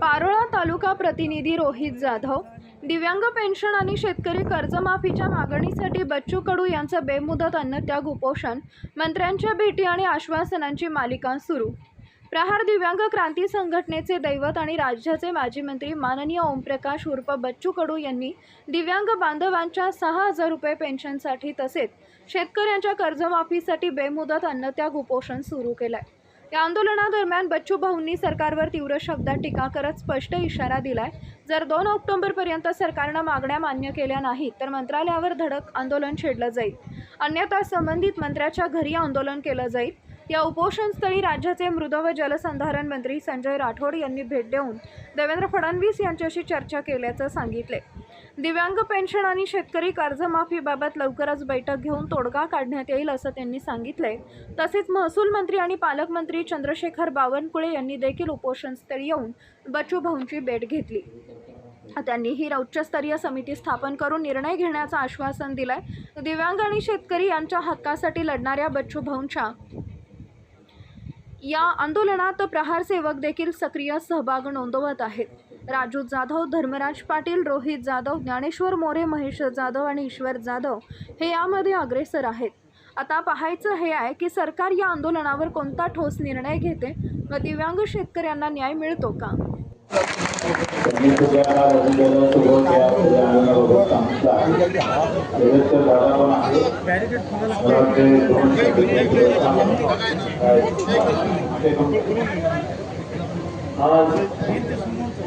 पारोळा तालुका प्रतिनिधी रोहित जाधव दिव्यांग पेन्शन आणि शेतकरी कर्जमाफीच्या मागणीसाठी बच्चू कडू यांचं बेमुदत अन्नत्याग उपोषण मंत्र्यांच्या भेटी आणि आश्वासनांची मालिका सुरू. प्रहार दिव्यांग क्रांती संघटनेचे दैवत आणि राज्याचे माजी मंत्री माननीय ओमप्रकाश उर्फ बच्चू कडू यांनी दिव्यांग बांधवांच्या सहा हजार रुपये पेन्शनसाठी तसेच शेतकऱ्यांच्या कर्जमाफीसाठी बेमुदत अन्नत्याग उपोषण सुरू केलं आहे या आंदोलनादरम्यान बच्चू भाऊंनी सरकारवर तीव्र शब्दात टीका करत स्पष्ट इशारा दिलाय. जर दोन ऑक्टोबरपर्यंत सरकारनं मागण्या मान्य केल्या नाहीत तर मंत्रालयावर धडक आंदोलन छेडलं जाईल. अन्यथा संबंधित मंत्र्याच्या घरी आंदोलन केलं जाईल. या उपोषणस्थळी राज्याचे मृद व जलसंधारण मंत्री संजय राठोड यांनी भेट देऊन देवेंद्र फडणवीस यांच्याशी चर्चा केल्याचं सांगितले दिव्यांग पेन्शन आणि शेतकरी कर्जमाफीबाबत लवकरच बैठक घेऊन तोडगा काढण्यात येईल असं त्यांनी सांगितलंय. तसेच महसूल मंत्री आणि पालकमंत्री चंद्रशेखर बावनकुळे यांनी देखील उपोषणस्थळी येऊन बच्चू भाऊंची भेट घेतली. त्यांनी ही उच्चस्तरीय समिती स्थापन करून निर्णय घेण्याचं आश्वासन दिलंय. दिव्यांग आणि शेतकरी यांच्या हक्कासाठी लढणाऱ्या बच्चू भाऊंच्या या आंदोलनात प्रहार सेवक देखील सक्रिय सहभाग नोंदवत आहेत. राजू जाधव धर्मराज पाटील रोहित जाधव ज्ञानेश्वर मोरे महेश जाधव आणि ईश्वर जाधव हे यामध्ये अग्रेसर आहेत. आता पाहायचं हे आहे की सरकार या आंदोलनावर कोणता ठोस निर्णय घेते? व दिव्यांग शेतकऱ्यांना न्याय मिळतो का? आज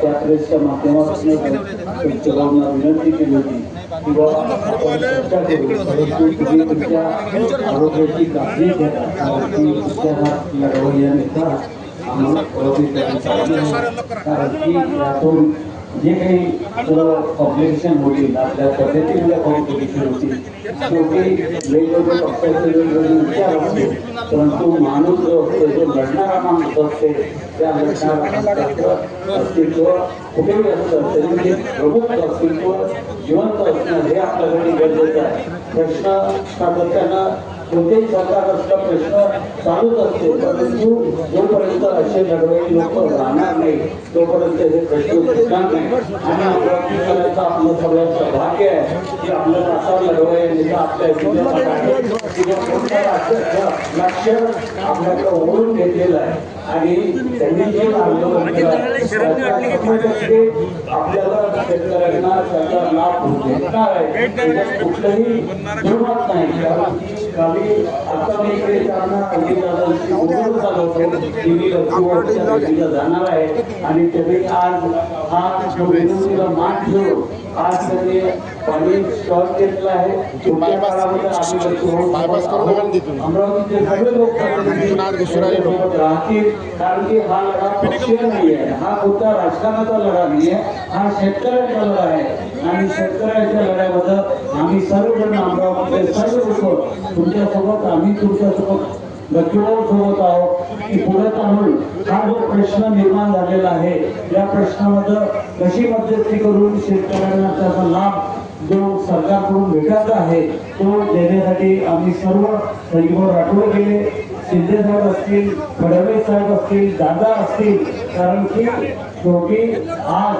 त्या प्रेसच्या माध्यमातून पंचगावना विनंती केली होती तुम्ही तुमच्या आरोग्याची काळजी घ्या. आम्हाला कारण की यातून जे काही ऑब्जेक्शन होतील आपल्या पद्धतीमध्ये कॉम्पिटिशन होतील. शेवटी वेगवेगळे पक्षाचे वेगवेगळे विचार असतील परंतु माणूस जो असतो जो घडणारा माणूस असते त्या लढणारा अस्तित्व कुठेही असतं तरी ते प्रमुख अस्तित्व जिवंत असणं हे आपल्यासाठी गरजेचं आहे. प्रश्न सातत्यानं कोणतेही सरकार असला प्रश्न चालूच असते परंतु जोपर्यंत असे लढवई लोक राहणार नाही तोपर्यंत हे प्रश्न सुटणार नाही आणि अमरावती करायचं आपलं सगळ्यांचं भाग्य आहे की आपल्याला असा लढवई आपल्या लक्ष आपल्याकडे घेतलेलं आहे आणि त्यांनी जे आंदोलन केलं आपल्याला शेतकऱ्यांना त्याचा लाभ आहे कुठलंही नाही कारण आता मी इकडे अजितदादांशी बोलून की मी भेटीला जाणार आहे आणि त्यांनी आज हा जो मान ठेवून आज त्यांनी घेतला आहे. पुढच्या काळामध्ये आम्ही लक्ष्मी अमरावतीचे सगळे लोक सोबत राहतील कारण की हा लढा पक्षीय नाही आहे हा कोणता राजकारणाचा लढा नाही आहे हा शेतकऱ्यांचा लढा आहे. आणि शेतकऱ्यांच्या लढ्यामध्ये आम्ही सर्वजण अमरावतीचे सर्व लोक तुमच्यासोबत आम्ही तुमच्यासोबत सोबत आहोत. की पुढे चालून हा जो प्रश्न निर्माण झालेला आहे या प्रश्नामध्ये कशी मध्यस्थी करून शेतकऱ्यांना त्याचा लाभ जो सरकारकडून भेटायचा आहे तो देण्यासाठी आम्ही सर्व संजीव राठोड केले. शिंदे साहेब असतील फडणवीस साहेब असतील दादा असतील कारण की शेवटी आज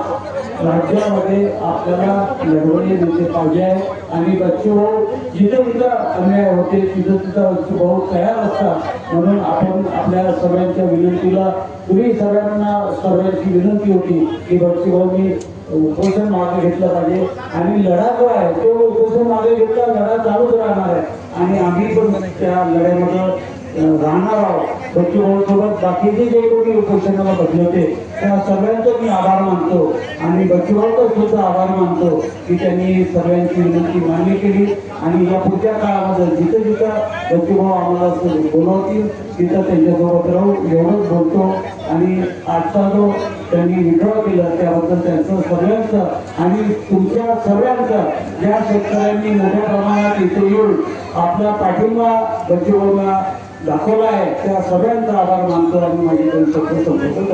राज्यामध्ये आपल्याला लढवणे दिले पाहिजे. आहे आणि बच्चे भाऊ हो, जिथं जिथं अन्याय होते तिथं तिथं भाऊ तयार असतात. म्हणून आपण आपल्या सगळ्यांच्या विनंतीला तुम्ही सगळ्यांना सगळ्यांची विनंती होती की बच्चे भाऊनी हो, उपोषण मागे घेतलं पाहिजे. आणि लढा जो आहे तो उपोषण मागे घेतला लढा चालूच राहणार आहे. आणि आम्ही पण त्या लढ्यामध्ये राहणार आहोत. बच्चू सोबत बाकीचे जे कोणी उपोषणाला बसले होते त्या सगळ्यांचं मी आभार मानतो. आणि बच्चूभाऊचा सुद्धा आभार मानतो की त्यांनी सगळ्यांची विनंती मान्य केली. आणि या पुढच्या काळामध्ये जिथं जिथं बच्चूभाऊ आम्हाला बोलवतील तिथं त्यांच्यासोबत राहू एवढंच बोलतो. आणि आजचा जो त्यांनी विड्रॉ केलं त्याबद्दल त्यांचं सगळ्यांचं आणि तुमच्या सगळ्यांचं ज्या शेतकऱ्यांनी मोठ्या प्रमाणात इथे येऊन आपला पाठिंबा बच्चूभाऊला दाखवला आहे. त्या सगळ्यांचा आभार मानतो आणि माझी त्यांचं शब्द संबोधन